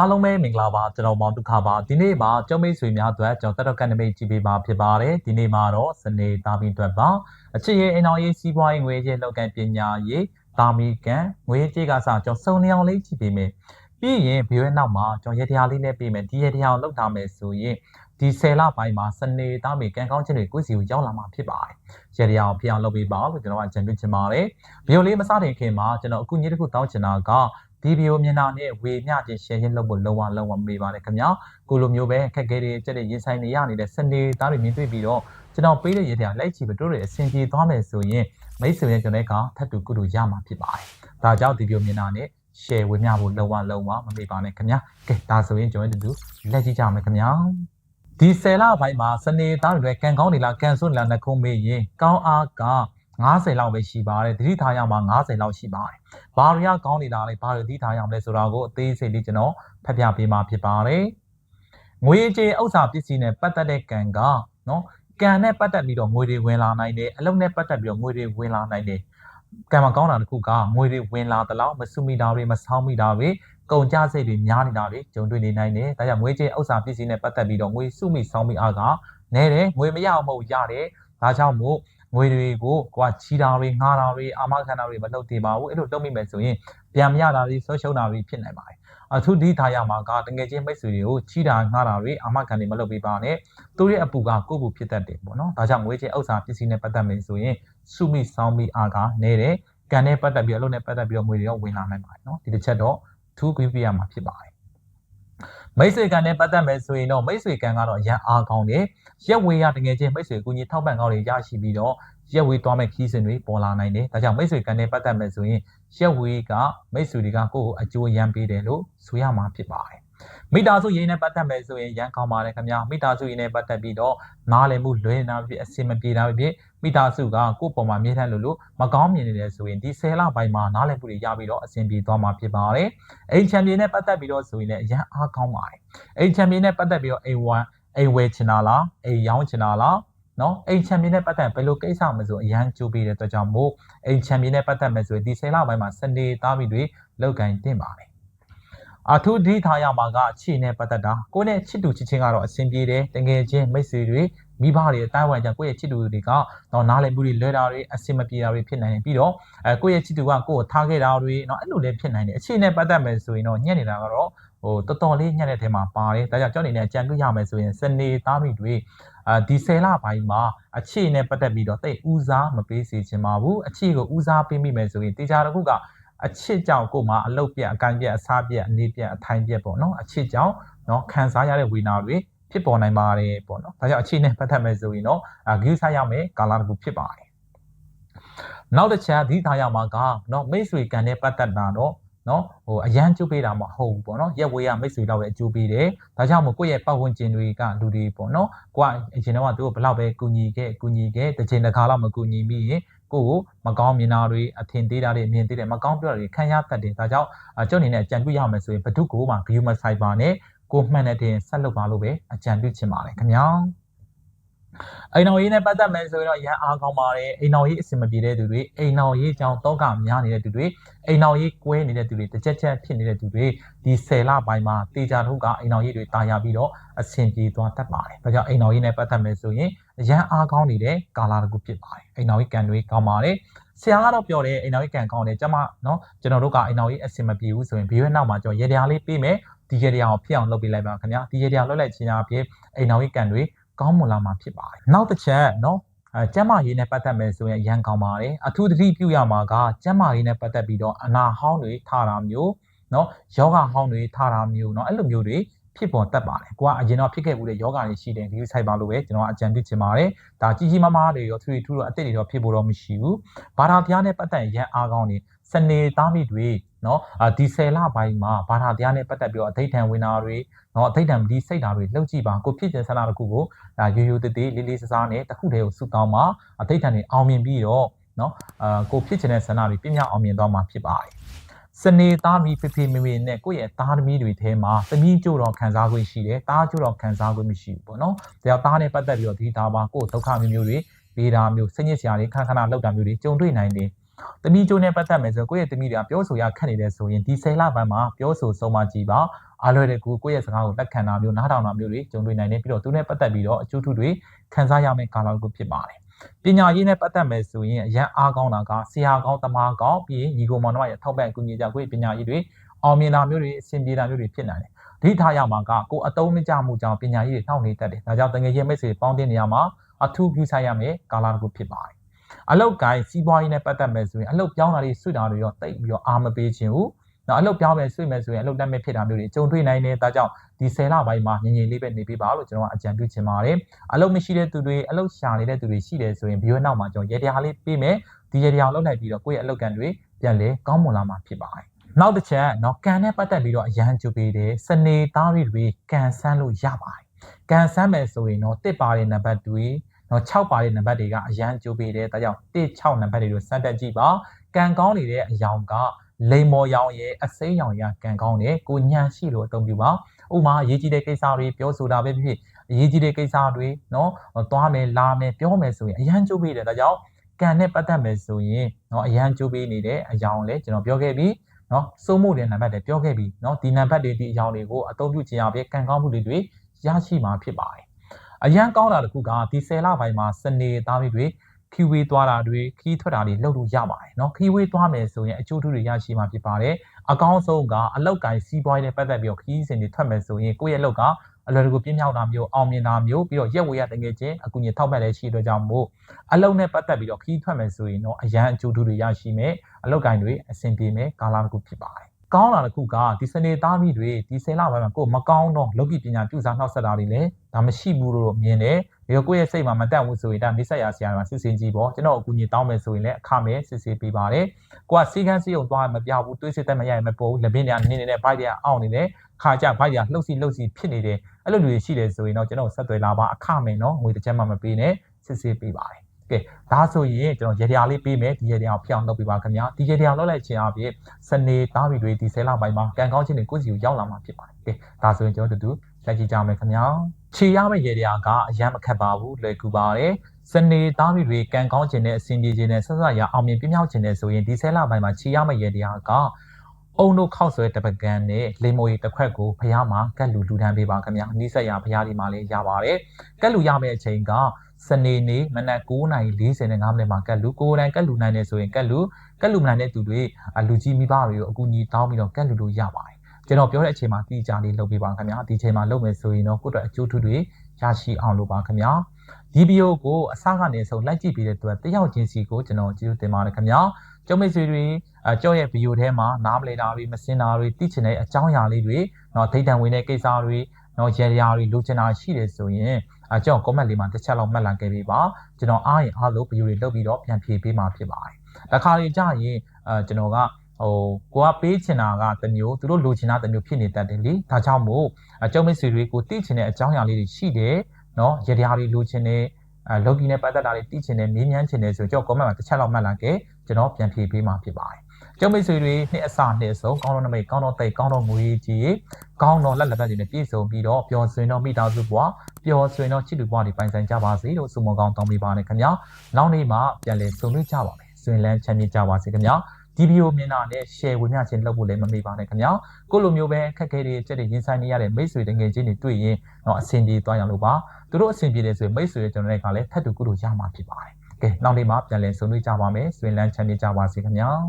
အားလုံးပဲမင်္ဂလာပါကျွန်တော်မောင်ဒုက္ခပါဒီနေ့မှာကျောင်းမိတ်ဆွေများအတွက်ကျွန်တော်တက်တော့ကန်နမိတ်ကြည့်ပေးပါဖြစ်ပါတယ်ဒီနေ့မှာတော့စနေတာမီအတွက်ပါအချစ်ရေးအိမ်တော်ရေးစီးပွားရေးငွေကြေးလောက်ကန်ပညာရေးတာမီကန်ငွေကြေးကစားကျွန်တော်စုံနေအောင်လေးကြည့်ပေးမယ်ပြီးရင်ဘီရွဲနောက်မှာကျွန်တော်ရတရားလေးနဲ့ပေးမယ်ဒီရတရားကိုလောက်ထားမယ်ဆိုရင်ဒီ10လပိုင်းမှာစနေတာမီကန်ကောင်းခြင်းတွေကိုစီကိုရောက်လာမှာဖြစ်ပါတယ်ရတရားကိုဖြစ်အောင်လုပ်ပေးပါလို့ကျွန်တော်ကကြံပြချင်ပါတယ်ဗီဒီယိုလေးမစတင်ခင်မှာကျွန်တော်အခုညတစ်ခုတောင်းချင်တာက ဒီဗီဒီယိုမျက်နှာနဲ့ဝေမျှခြင်း share ရင်းလုပ်ဖို့လုံးဝလုံးဝမမေ့ပါနဲ့ခင်ဗျာကိုလိုမျိုးပဲအခက်အခဲတွေကြက်တဲ့ရင်ဆိုင်နေရနေတဲ့စနေသားတွေမြင်တွေ့ပြီးတော့ကျွန်တော်ပေးတဲ့ရတဲ့လိုက်ချီပဲတို့တွေအဆင်ပြေသွားမယ်ဆိုရင်မိတ်ဆွေရဲ့ကျွန်တော်ကထပ်တူကုတူရမှာဖြစ်ပါတယ်ဒါကြောင့်ဒီဗီဒီယိုမျက်နှာနဲ့ share ဝေမျှဖို့လုံးဝလုံးဝမမေ့ပါနဲ့ခင်ဗျာကဲဒါဆိုရင်ကျွန်တော်တို့လက်ကြည့်ကြမယ်ခင်ဗျာဒီဆယ်လပိုင်းမှာစနေသားတွေကန်ကောင်းနေလားကန်စွန်းလာနှခုံးမေးရင်ကောင်းအားက 90လောက်ပဲရှိပါတယ်တတိထားရမှာ90လောက်ရှိပါတယ်ဘာတွေကကောင်းနေတာလဲဘာတွေတတိထားရမလဲဆိုတာကိုအသေးစိတ်လေးကျွန်တော်ဖတ်ပြပေးမှာဖြစ်ပါတယ်ငွေကြေးဥစ္စာပစ္စည်းနဲ့ပတ်သက်တဲ့ကံကနော်ကံနဲ့ပတ်သက်ပြီးတော့ငွေတွေဝင်လာနိုင်တယ်အလုပ်နဲ့ပတ်သက်ပြီးတော့ငွေတွေဝင်လာနိုင်တယ်ကံမကောင်းတာတစ်ခုကငွေတွေဝင်လာတလောက်မစုမိတာတွေမဆောင်းမိတာတွေကုန်ကြစိတ်တွေများနေတာတွေကြုံတွေ့နေနိုင်တယ်ဒါကြောင့်ငွေကြေးဥစ္စာပစ္စည်းနဲ့ပတ်သက်ပြီးတော့ငွေစုမိဆောင်းမိအားကနဲတယ်ငွေမရအောင်မဟုတ်ရတယ်ဒါကြောင့်မို့ ငွေတွေကိုကွာချီတာတွေငှားတာတွေအာမခံတာတွေမလုပ်သေးပါဘူးအဲ့လိုလုပ်မိမယ်ဆိုရင်ပြန်မရတာတွေဆွရှုံးတာတွေဖြစ်နိုင်ပါတယ်အထူးဒီထားရမှာကတကယ်ချင်းမိတ်ဆွေတွေကိုချီတာငှားတာတွေအာမခံတွေမလုပ်ပေးပါနဲ့သူတို့ရဲ့အပူကကိုယ့်ဘူးဖြစ်တတ်တယ်ပေါ့နော်ဒါကြောင့်ငွေချင်းဥစ္စာပစ္စည်းနဲ့ပတ်သက်မယ်ဆိုရင်စုမိဆောင်းမိအားကနဲတယ်ကံနဲ့ပတ်သက်ပြီးအလုပ်နဲ့ပတ်သက်ပြီးတော့ငွေတွေရောဝင်လာနိုင်ပါတယ်နော်ဒီတစ်ချက်တော့ထူးခွင့်ပြရမှာဖြစ်ပါတယ် မိတ်ဆွေကံနဲ့ပတ်သက်မယ်ဆိုရင်တော့မိတ်ဆွေကံကတော့ရန်အားကောင်းတယ်ရက်ဝေးရတကယ်ချင်းမိတ်ဆွေကူညီထောက်ပံ့ကောင်းတွေရရှိပြီးတော့ရက်ဝေးသွားမဲ့ခီးစဉ်တွေပေါ်လာနိုင်တယ်ဒါကြောင့်မိတ်ဆွေကံနဲ့ပတ်သက်မယ်ဆိုရင်ရက်ဝေးကမိတ်ဆွေတွေကကိုယ့်ကိုအကျိုးရမ်းပေးတယ်လို့ဆိုရမှာဖြစ်ပါတယ် မိသားစုရင်းနဲ့ပတ်သက်မယ်ဆိုရင်ရန်ကောင်းပါတယ်ခင်ဗျာမိသားစုရင်းနဲ့ပတ်သက်ပြီးတော့နားလည်မှုလွဲနေတာဖြစ်အဆင်မပြေတာဖြစ်မိသားစုကကိုယ့်ပေါ်မှာမြေထမ်းလို့လို့မကောင်းမြင်နေတယ်ဆိုရင်ဒီ10လပိုင်းမှာနားလည်မှုတွေရပြီးတော့အဆင်ပြေသွားမှာဖြစ်ပါတယ်အိမ်ချန်ပီယံနဲ့ပတ်သက်ပြီးတော့ဆိုရင်လည်းအရန်အားကောင်းပါတယ်အိမ်ချန်ပီယံနဲ့ပတ်သက်ပြီးတော့အိမ်ဝမ်အိမ်ဝယ်ချင်တာလားအိမ်ရောင်းချင်တာလားနော်အိမ်ချန်ပီယံနဲ့ပတ်သက်ဘယ်လိုကိစ္စမဆိုအရန်ကြိုးပေးတဲ့အတွက်ကြောင့်မို့အိမ်ချန်ပီယံနဲ့ပတ်သက်မယ်ဆိုရင်ဒီ10လပိုင်းမှာစနေသားမိတွေလောက်ကန်တင်ပါတယ် အထူးဒီထားရမှာကခြေနဲ့ပတ်သက်တာကိုယ့်နဲ့ချစ်တူချစ်ချင်းကတော့အဆင်ပြေတယ်တကယ်ချင်းမိတ်ဆွေတွေမိဘတွေအတိုင်းဝိုင်းကြကိုယ့်ရဲ့ချစ်တူတွေကတော့နားလည်မှုတွေလွဲတာတွေအဆင်မပြေတာတွေဖြစ်နိုင်တယ်ပြီးတော့အဲကိုယ့်ရဲ့ချစ်တူကကိုယ့်ကိုထားခဲ့တာတွေเนาะအဲ့လိုလည်းဖြစ်နိုင်တယ်အခြေနဲ့ပတ်သက်မယ်ဆိုရင်တော့ညံ့နေတာကတော့ဟိုတော်တော်လေးညံ့တဲ့ထဲမှာပါတယ်ဒါကြောင့်ကြောက်နေတဲ့အကြံပြုရမယ်ဆိုရင်စနေသားမိတွေအာဒီ10လပိုင်းမှာအခြေနဲ့ပတ်သက်ပြီးတော့တိတ်ဦးစားမပေးစေချင်ပါဘူးအခြေကိုဦးစားပေးမိမယ်ဆိုရင်တေချာတစ်ခုက အချစ်ကြောင့်ကိုမှအလုတ်ပြက်အကန်ပြက်အစားပြက်အနေပြက်အထိုင်ပြက်ပေါ့နော်အချစ်ကြောင့်နော်ခံစားရတဲ့ဝေနာတွေဖြစ်ပေါ်နိုင်ပါတယ်ပေါ့နော်ဒါကြောင့်အခြေနဲ့ပတ်သက်မယ်ဆိုရင်တော့ဂရုစိုက်ရမယ်ကာလတစ်ခုဖြစ်ပါတယ်နောက်တစ်ချက်ဒီထားရမှာကနော်မိတ်ဆွေကံနဲ့ပတ်သက်တာတော့ နော်ဟိုအရန်ကျိုးပေးတာမဟုတ်ဘူးပေါ့နော်ရက်ဝေးရမိတ်ဆွေတော့ပဲအကျိုးပေးတယ်ဒါကြောင့်မို့ကိုယ့်ရဲ့ပတ်ဝန်းကျင်တွေကလူတွေပေါ့နော်ကိုကအရင်တော့သူတို့ဘလောက်ပဲကူညီခဲ့ကူညီခဲ့တစ်ချိန်တစ်ခါလောက်မကူညီမိရင်ကိုကိုမကောင်းမြင်တာတွေအထင်သေးတာတွေမြင်သေးတယ်မကောင်းပြောတာတွေခံရတတ်တယ်ဒါကြောင့်ကျုပ်အနေနဲ့အကြံပြုရမယ်ဆိုရင်ဘဒုကိုမှဂယူမဆိုင်ပါနဲ့ကိုမှန်တဲ့တင်ဆက်လုပ်ပါလို့ပဲအကြံပြုချင်ပါတယ်ခင်ဗျာ အိမ်တော်ရေးနဲ့ပတ်သက်မယ်ဆိုရင်တော့ရန်အားကောင်းပါတယ်အိမ်တော်ရေးအဆင်မပြေတဲ့သူတွေအိမ်တော်ရေးကြောင့်တောကများနေတဲ့သူတွေအိမ်တော်ရေးကွဲနေတဲ့သူတွေတစ်ချက်ချက်ဖြစ်နေတဲ့သူတွေဒီ10လပိုင်းမှာတေချာထုတ်ကအိမ်တော်ရေးတွေတာယာပြီးတော့အဆင်ပြေသွားတတ်ပါတယ်ဒါကြောင့်အိမ်တော်ရေးနဲ့ပတ်သက်မယ်ဆိုရင်ရန်အားကောင်းနေတဲ့ကာလာတစ်ခုဖြစ်ပါတယ်အိမ်တော်ရေးကံတွေကောင်းပါတယ်ဆရာကတော့ပြောတယ်အိမ်တော်ရေးကံကောင်းတယ်ကျမနော်ကျွန်တော်တို့ကအိမ်တော်ရေးအဆင်မပြေဘူးဆိုရင်ဘေးရွက်နောက်မှာကျွန်တော်ရေတရားလေးပေးမယ်ဒီရေတရားကိုဖြစ်အောင်လုပ်ပေးလိုက်ပါခင်ဗျာဒီရေတရားလုပ်လိုက်ခြင်းအပြင်အိမ်တော်ရေးကံတွေ ကောင်းမွန်လာမှာဖြစ်ပါတယ်နောက်တစ်ချက်နော်အဲကျမရေးနဲ့ပတ်သက်မယ်ဆိုရင်ရန်ကောင်းပါတယ်အထူးသတိပြုရမှာကကျမရေးနဲ့ပတ်သက်ပြီးတော့အနာဟောင်းတွေထားတာမျိုးနော်ယောဂဟောင်းတွေထားတာမျိုးနော်အဲ့လိုမျိုးတွေဖြစ်ပေါ်တတ်ပါတယ်ကိုကအရင်တော့ဖြစ်ခဲ့မှုတဲ့ယောဂတွေရှိတယ်ဒီလိုဆိုင်ပါလို့ပဲကျွန်တော်အကြံပြုချင်ပါတယ်ဒါကြီးကြီးမားမားတွေရောထူထူတော့အစ်စ်တွေတော့ဖြစ်ဖို့တော့မရှိဘူးဘာသာတရားနဲ့ပတ်သက်ရန်အားကောင်းနေ စနေသားမိတွေနော်ဒီဆယ်လပိုင်းမှာဘာသာတရားနဲ့ပတ်သက်ပြီးတော့အဋိဌံဝင်တာတွေနော်အဋိဌံဒီစိတ်ဓာတ်တွေလှုပ်ကြည့်ပါကိုဖြစ်တဲ့ဆန္ဒတစ်ခုကိုဒါရိုးရိုးသေးသေးလေးလေးစားစားနဲ့တစ်ခုတည်းကိုစုတောင်းမှာအဋိဌံတွေအောင်မြင်ပြီးတော့နော်အာကိုဖြစ်ချင်တဲ့ဆန္ဒတွေပြည့်မြောက်အောင်မြင်သွားမှာဖြစ်ပါတယ်စနေသားမီဖေဖေမေမေနဲ့ကိုယ့်ရဲ့သားသမီးတွေထဲမှာသမီးကြို့တော့ခံစား권ရှိတယ်သားကြို့တော့ခံစား권မရှိဘူးပေါ့နော်ဒါကြောင့်သားနဲ့ပတ်သက်ပြီးတော့ဒီသားပါကိုယ့်ဒုက္ခမျိုးမျိုးတွေပေးတာမျိုးစိတ်ညစ်စရာတွေခဏခဏလောက်တာမျိုးတွေကြုံတွေ့နိုင်တယ် တမီကျိုးနဲ့ပတ်သက်မယ်ဆိုကိုယ့်ရဲ့တမီတွေကပြောဆိုရခက်နေတယ်ဆိုရင်ဒီ10လပိုင်းမှာပြောဆိုဆုံးမကြည့်ပါအားလွယ်တဲ့ကူကိုယ့်ရဲ့စကားကိုလက်ခံတာမျိုးနားထောင်တာမျိုးတွေကြုံတွေ့နိုင်တယ်ပြီးတော့သူနဲ့ပတ်သက်ပြီးတော့အကျိုးထူးတွေခံစားရမယ့်ကာလတစ်ခုဖြစ်ပါတယ်ပညာရေးနဲ့ပတ်သက်မယ်ဆိုရင်အရန်အားကောင်းတာကဆရာကောင်းတမားကောင်းပြီးရင်ညီကိုမောင်နှမရဲ့ထောက်ပံ့အကူအညီကြကိုယ့်ရဲ့ပညာရေးတွေအောင်မြင်တာမျိုးတွေအဆင်ပြေတာမျိုးတွေဖြစ်နိုင်တယ်ဒိထားရမှာကကိုအတုံးမကြမှုကြောင့်ပညာရေးတွေနှောင့်နှေးတတ်တယ်ဒါကြောင့်တငယ်ချင်းမိတ်ဆွေပေါင်းတင်နေရမှာအထူးပြုဆိုင်ရမယ်ကာလတစ်ခုဖြစ်ပါတယ် အလောက်ကိုင်းစီးပွားရေးနဲ့ပတ်သက်မယ်ဆိုရင်အလောက်ပြောင်းတာတွေဆွတာတွေရောတိတ်ပြီးတော့အားမပေးခြင်းဘူးနော်အလုပ်ပြောင်းမယ်ဆွေးမယ်ဆိုရင်အလုပ်တက်မဲ့ဖြစ်တာမျိုးတွေကြုံတွေ့နိုင်တယ်ဒါကြောင့်ဒီ10လပိုင်းမှာငြင်ငြင်လေးပဲနေပေးပါလို့ကျွန်တော်ကအကြံပြုချင်ပါတယ်အလုပ်မရှိတဲ့သူတွေအလုပ်ရှာနေတဲ့သူတွေရှိတယ်ဆိုရင်ဘီယိုနောက်မှာကျွန်တော်ရေတရားလေးပေးမယ်ဒီရေတရားလောက်လိုက်ပြီးတော့ကိုယ့်ရဲ့အလုပ်ကန်တွေပြန်လဲကောင်းမွန်လာမှာဖြစ်ပါတယ်နောက်တစ်ချက်เนาะကန်နဲ့ပတ်သက်ပြီးတော့အရန်ကြိုပေးတယ်စနေသားတွေကန်ဆန်းလို့ရပါတယ်ကန်ဆန်းမယ်ဆိုရင်တော့တစ်ပါတဲ့နံပါတ်တွေ နော်6ပါတဲ့နံပါတ်တွေကအရန်ကြိုပေးတယ်ဒါကြောင့်1 6နံပါတ်တွေကိုစမ်းတက်ကြည့်ပါကန်ကောင်းနေတဲ့အယောင်ကလိမ်မော်ရောင်ရဲ့အစိမ်းရောင်ရကန်ကောင်းတယ်ကိုညံရှိလို့အသုံးပြုပါဥမာအရေးကြီးတဲ့ကိစ္စတွေပြောဆိုတာပဲဖြစ်ဖြစ်အရေးကြီးတဲ့ကိစ္စတွေနော်သွားမယ်လာမယ်ပြောမယ်ဆိုရင်အရန်ကြိုးပေးတယ်ဒါကြောင့်ကန်နဲ့ပတ်သက်မယ်ဆိုရင်နော်အရန်ကြိုးပေးနေတဲ့အကြောင်းလည်းကျွန်တော်ပြောခဲ့ပြီးနော်စိုးမှုတဲ့နံပါတ်တွေပြောခဲ့ပြီးနော်ဒီနံပါတ်တွေဒီအကြောင်းတွေကိုအသုံးပြုခြင်းအပြင်ကန်ကောင်းမှုတွေရရှိမှာဖြစ်ပါတယ် အရန်ကောင်းတာတခုကဒီ10လပိုင်းမှာစနေသားတွေခီဝေးသွားတာတွေခီးထွက်တာတွေလုပ်လို့ရပါတယ်เนาะခီးဝေးသွားမယ်ဆိုရင်အကျိုးထူးတွေရရှိမှာဖြစ်ပါတယ်အကောင်းဆုံးကအလောက်ကိုင်းစီးပွားရေးနဲ့ပတ်သက်ပြီးတော့ခီးစဉ်တွေထွက်မယ်ဆိုရင်ကိုယ့်ရဲ့လောက်ကအလွယ်တကူပြင်းမြောက်တာမျိုးအောင်မြင်တာမျိုးပြီးတော့ရက်ဝေရတကယ်ချင်းအကူအညီထောက်ပံ့လည်းရှိတဲ့ကြောင့်မို့အလုံးနဲ့ပတ်သက်ပြီးတော့ခီးထွက်မယ်ဆိုရင်တော့အရန်အကျိုးထူးတွေရရှိမယ်အလောက်ကိုင်းတွေအဆင်ပြေမယ်ကာလတစ်ခုဖြစ်ပါတယ် ကောင်းလာတစ်ခုကဒီစနေသားမိတွေဒီဆယ်လပိုင်းမှာကိုမကောင်းတော့လောကီပညာပြုစားနှောက်ဆက်တာတွေလည်းဒါမရှိဘူးလို့မြင်တယ်ဒီတော့ကိုယ့်ရဲ့စိတ်မှာမတက်ဘူးဆိုရင်ဒါမိဆက်ရဆရာကစစ်စင်ကြည့်ပေါ့ကျွန်တော်အကူအညီတောင်းမယ်ဆိုရင်လည်းအခမဲ့စစ်ဆေးပေးပါတယ်ကိုကစီကန်းစီုံသွားမပြဘူးတွေးစစ်တက်မရရင်မပေါ်ဘူးလက်ပင်တွေကနင်းနေတဲ့ဘိုက်တွေကအောင့်နေတယ်ခါကြဘိုက်တွေကလှုပ်စီလှုပ်စီဖြစ်နေတယ်အဲ့လိုတွေရှိတယ်ဆိုရင်တော့ကျွန်တော်ဆက်သွယ်လာပါအခမဲ့နော်ငွေတစ်ချက်မှမပေးနဲ့စစ်ဆေးပေးပါတယ် ကဲဒါဆိုရင်ကျွန်တော်ရေတရားလေးပေးမယ်ဒီရေတရားကိုဖျောင်းလုပ်ပေးပါခင်ဗျာဒီရေတရားလုပ်လိုက်ခြင်းအပြင်စနေသားမီတွေဒီဆဲလာပိုင်းမှာကံကောင်းခြင်းတွေကိုယ့်စီကိုရောက်လာမှာဖြစ်ပါတယ်ကဲဒါဆိုရင်ကျွန်တော်တို့လက်ကြည့်ကြမယ်ခင်ဗျာခြေရမယ့်ရေတရားကအရန်မခက်ပါဘူးလွယ်ကူပါတယ်စနေသားမီတွေကံကောင်းခြင်းနဲ့အစဉ်ပြေခြင်းနဲ့ဆက်ဆက်ရအောင်မြင်ပြမြောက်ခြင်းနဲ့ဆိုရင်ဒီဆဲလာပိုင်းမှာခြေရမယ့်ရေတရားက အုံတို့ခောက်ဆွဲတပကံနဲ့လေမိုရီတစ်ခွက်ကိုဖះမှာကတ်လူလူထမ်းပေးပါခင်ဗျာနှိစက်ရဖះဒီမှာလေးရပါတယ်ကတ်လူရမယ့်အချိန်ကစနေနေ့မနက်9:45မိနစ်မှာကတ်လူကိုယ်တိုင်ကတ်လူနိုင်တယ်ဆိုရင်ကတ်လူကတ်လူမနိုင်တဲ့သူတွေလူကြီးမိဘတွေကိုအကူအညီတောင်းပြီးတော့ကတ်လူလို့ရပါတယ်ကျွန်တော်ပြောတဲ့အချိန်မှာတီးကြလေးလုပ်ပေးပါခင်ဗျာဒီချိန်မှာလုပ်မယ်ဆိုရင်တော့ကိုယ့်အတွက်အကျိုးထူးတွေရရှိအောင်လုပ်ပါခင်ဗျာဒီဗီဒီယိုကိုအစကနေဆုံးလိုက်ကြည့်ပြီးတဲ့အတွက်တယောက်ချင်းစီကိုကျွန်တော်ကျေးဇူးတင်ပါတယ်ခင်ဗျာ ကျုံမိတ်ဆွေတွေအကြောက်ရဲ့ဗီဒီယိုထဲမှာနားမလည်တာတွေမစင်တာတွေသိချင်တဲ့အကြောင်းအရာလေးတွေနော်ဒိတ်တန်ဝင်တဲ့ကိစ္စတွေနော်ရေရာတွေလိုချင်တာရှိတယ်ဆိုရင်အကြောက် comment လေးမှာတစ်ချက်လောက်မှတ်လံခဲ့ပေးပါကျွန်တော်အားရင်အားလို့ဗီဒီယိုတွေလုပ်ပြီးတော့ပြန်ဖြေပေးမှာဖြစ်ပါတယ်တခါလေကြာရင်အကျွန်တော်ကဟိုကိုကပေးချင်တာကတမျိုးသူတို့လိုချင်တာတမျိုးဖြစ်နေတတ်တယ်လေဒါကြောင့်မို့အကြောင်းမိတ်ဆွေတွေကိုသိချင်တဲ့အကြောင်းအရာလေးတွေရှိတယ်နော်ရေရာတွေလိုချင်တယ် လော်ဂီနဲ့ပတ်သက်တာတွေသိချင်တယ်မေးမြန်းချင်တယ်ဆိုကျွန်တော် comment မှာတစ်ချက်လောက်မှတ်လာခဲ့ကျွန်တော်ပြန်ဖြေပေးမှာဖြစ်ပါတယ်ကျုံမိတ်ဆွေတွေနှစ်အစနှစ်အစုံကောင်းတော့နမိတ်ကောင်းတော့တိတ်ကောင်းတော့ငွေကြီးကောင်းတော့လက်လက်ပတ်တွေနဲ့ပြည့်စုံပြီးတော့ပျော်ရွှင်တော့မိသားစုဘဝပျော်ရွှင်တော့ချစ်သူဘဝတွေပိုင်ဆိုင်ကြပါစေလို့ဆုမွန်ကောင်းတောင်းပေးပါနဲ့ခင်ဗျာနောက်နေ့မှာပြန်လည်ဆုံတွေ့ကြပါမယ်ဆွေလန်းချမ်းမြေ့ကြပါစေခင်ဗျာဒီဗီဒီယိုမြင်တာနဲ့ share ဝင်မျှခြင်းလုပ်ဖို့လည်းမမေ့ပါနဲ့ခင်ဗျာကိုလိုမျိုးပဲခက်ခဲတွေကြက်တွေရင်ဆိုင်နေရတဲ့မိတ်ဆွေတငယ်ချင်းတွေတွေ့ရင်တော့အဆင်ပြေသွားရအောင်လို့ပါ သူတို့အဆင်ပြေတယ်ဆိုရင်မိတ်ဆွေကျွန်တော်တွေကလည်းထပ်တူကုလို့ရမှာဖြစ်ပါတယ်ကဲနောက်နေ့မှာပြန်လည်ဆုံတွေ့ကြပါမယ်ဆွေလန်းချမ်းမြေ့ကြပါစေခင်ဗျာ